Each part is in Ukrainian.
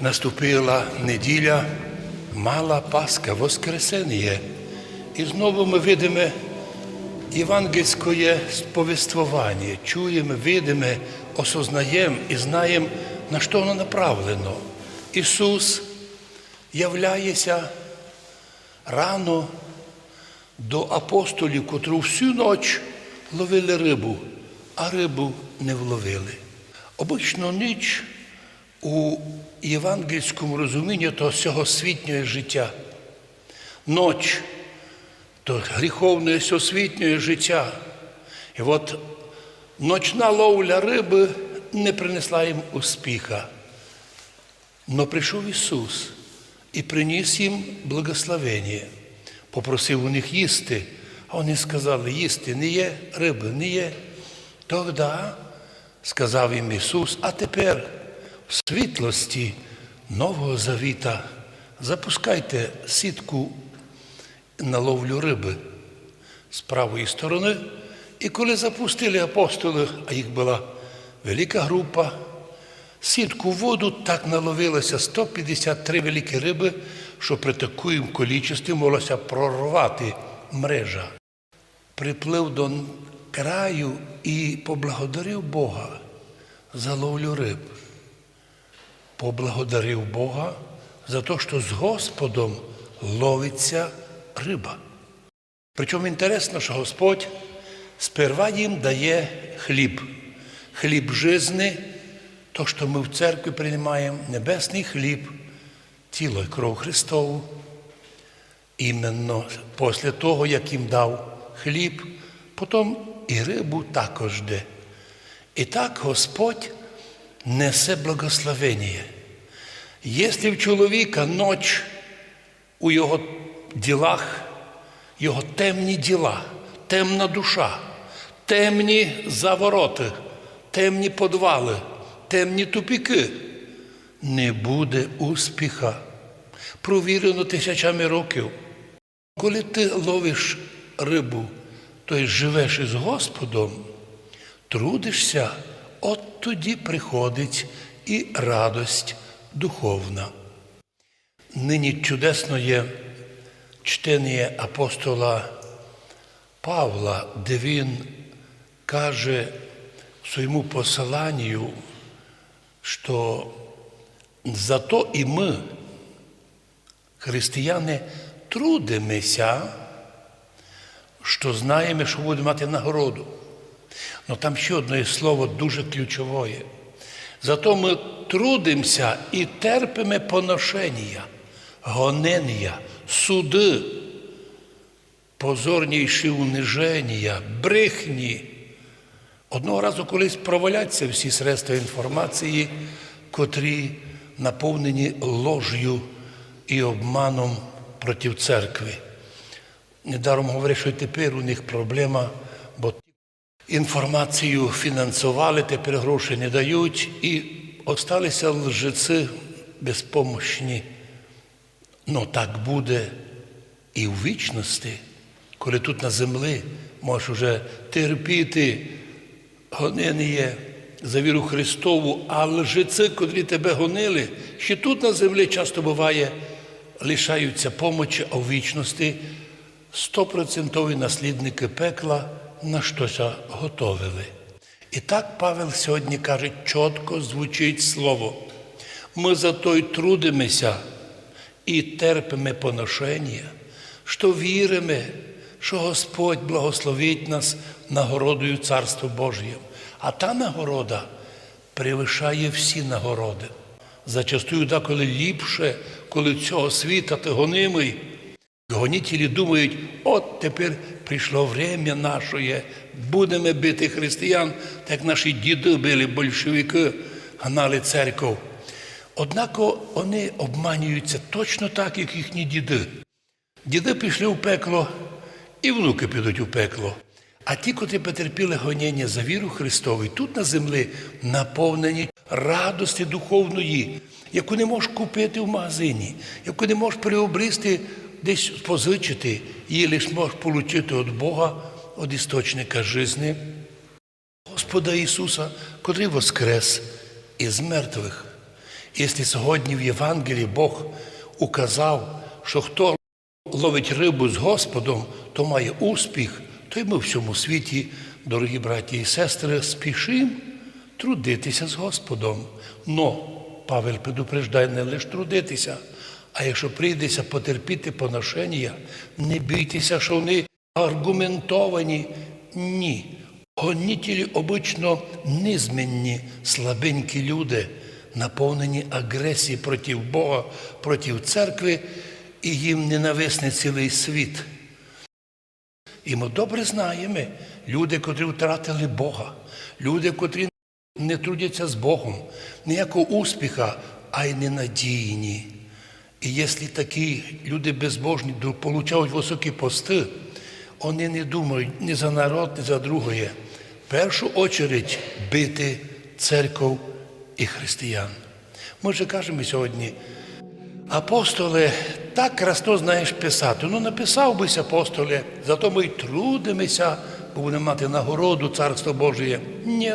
Наступила неділя, мала Пасха, Воскресення. І знову ми видимо євангельське сповествування, чуємо, видимо, осознаємо і знаємо, на що воно направлено. Ісус являється рано до апостолів, котрі всю ніч ловили рибу, а рибу не вловили. Обично ніч у євангельському розумінні того всьогосвітнього життя. Ноч то гріховне всесвітнє життя. І от ночна ловля риби не принесла їм успіха. Но прийшов Ісус і приніс їм благословення, попросив у них їсти, а вони сказали, їсти не є риби, не є. Тоді сказав їм Ісус, а тепер світлості Нового Завіта запускайте сітку на ловлю риби з правої сторони. І коли запустили апостоли, а їх була велика група, сітку в воду так наловилося 153 великі риби, що при такому кількості моглося прорвати мережа. Приплив до краю і поблагодарив Бога за ловлю риб. Поблагодарив Бога за те, що з Господом ловиться риба. Причому інтересно, що Господь сперва їм дає хліб. Хліб жизни, то, що ми в церкві приймаємо, небесний хліб, тіло і кров Христову. Іменно після того, як їм дав хліб, потім і рибу також де. І так Господь несе благословення. Якщо в чоловіка ноч у його ділах, його темні діла, темна душа, темні завороти, темні подвали, темні тупіки, не буде успіха. Провірено тисячами років. Коли ти ловиш рибу, то й живеш із Господом, трудишся, от тоді приходить і радость духовна. Нині чудесно є чтення апостола Павла, де він каже своєму посиланню, що зато і ми, християни, трудимося, що знаємо, що будемо мати нагороду. Ну там ще одне слово дуже ключове. Зато ми трудимося і терпимо поношення, гонення, суди, позорніші униження, брехні. Одного разу колись проваляться всі средства інформації, котрі наповнені лож'ю і обманом проти церкви. Недаром говорять, що тепер у них проблема, бо інформацію фінансували, тепер гроші не дають, і осталися лжеці безпомощні. Ну так буде і в вічності, коли тут на землі можеш уже терпіти гонення за віру Христову, а лжеці, котрі тебе гонили, ще тут на землі часто буває, лишаються помочі, а в вічності стопроцентові наслідники пекла на щось готовили. І так Павел сьогодні каже, чітко звучить слово. Ми за то й трудимося і терпимо поношення, що віримо, що Господь благословить нас нагородою Царства Божє. А та нагорода перевищає всі нагороди. Зачастую, да, коли ліпше, коли цього світа ти гонимий, гонітелі думають, от тепер прийшло время наше, будемо бити християн, так наші діди били большевики, гнали церков. Однако вони обманюються точно так, як їхні діди. Діди пішли в пекло, і внуки підуть у пекло. А ті, котрі потерпіли гоніння за віру Христову, тут на землі наповнені радості духовної, яку не можеш купити в магазині, яку не можеш приобрести десь позичити, її лише можеш отримати від Бога, від істочника житті, Господа Ісуса, котрий воскрес із мертвих. Якщо сьогодні в Євангелії Бог указав, що хто ловить рибу з Господом, то має успіх, то й ми в всьому світі, дорогі браті і сестри, спішимо трудитися з Господом. Но Павел предупреждає не лише трудитися, а якщо прийдеться потерпіти поношення, не бійтеся, що вони аргументовані. Ні. Гонітелі обично низменні, слабенькі люди, наповнені агресією проти Бога, проти церкви, і їм ненависний цілий світ. І ми добре знаємо, люди, котрі втратили Бога, люди, котрі не трудяться з Богом, ніякого успіха, а й ненадійні. І якщо такі люди безбожні получають високі пости, вони не думають ні за народ, ні за другое. В першу очередь бити церков і християн. Ми вже кажемо сьогодні, Апостоли, так красно знаєш писати. Ну, написав бися, апостоле, зато ми й трудимося, бо будемо мати нагороду Царство Божє. Ні.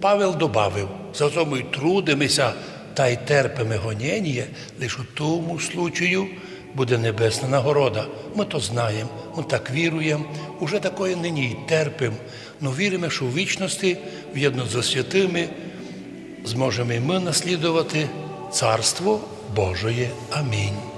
Павел добавив, зато ми й трудимося та й терпимо гонєння, лише у тому случаю буде небесна нагорода. Ми то знаємо, ми так віруємо, уже такої нині й терпимо, але віримо, що в вічності, в'єдно з святими, зможемо і ми наслідувати Царство Божоє. Амінь.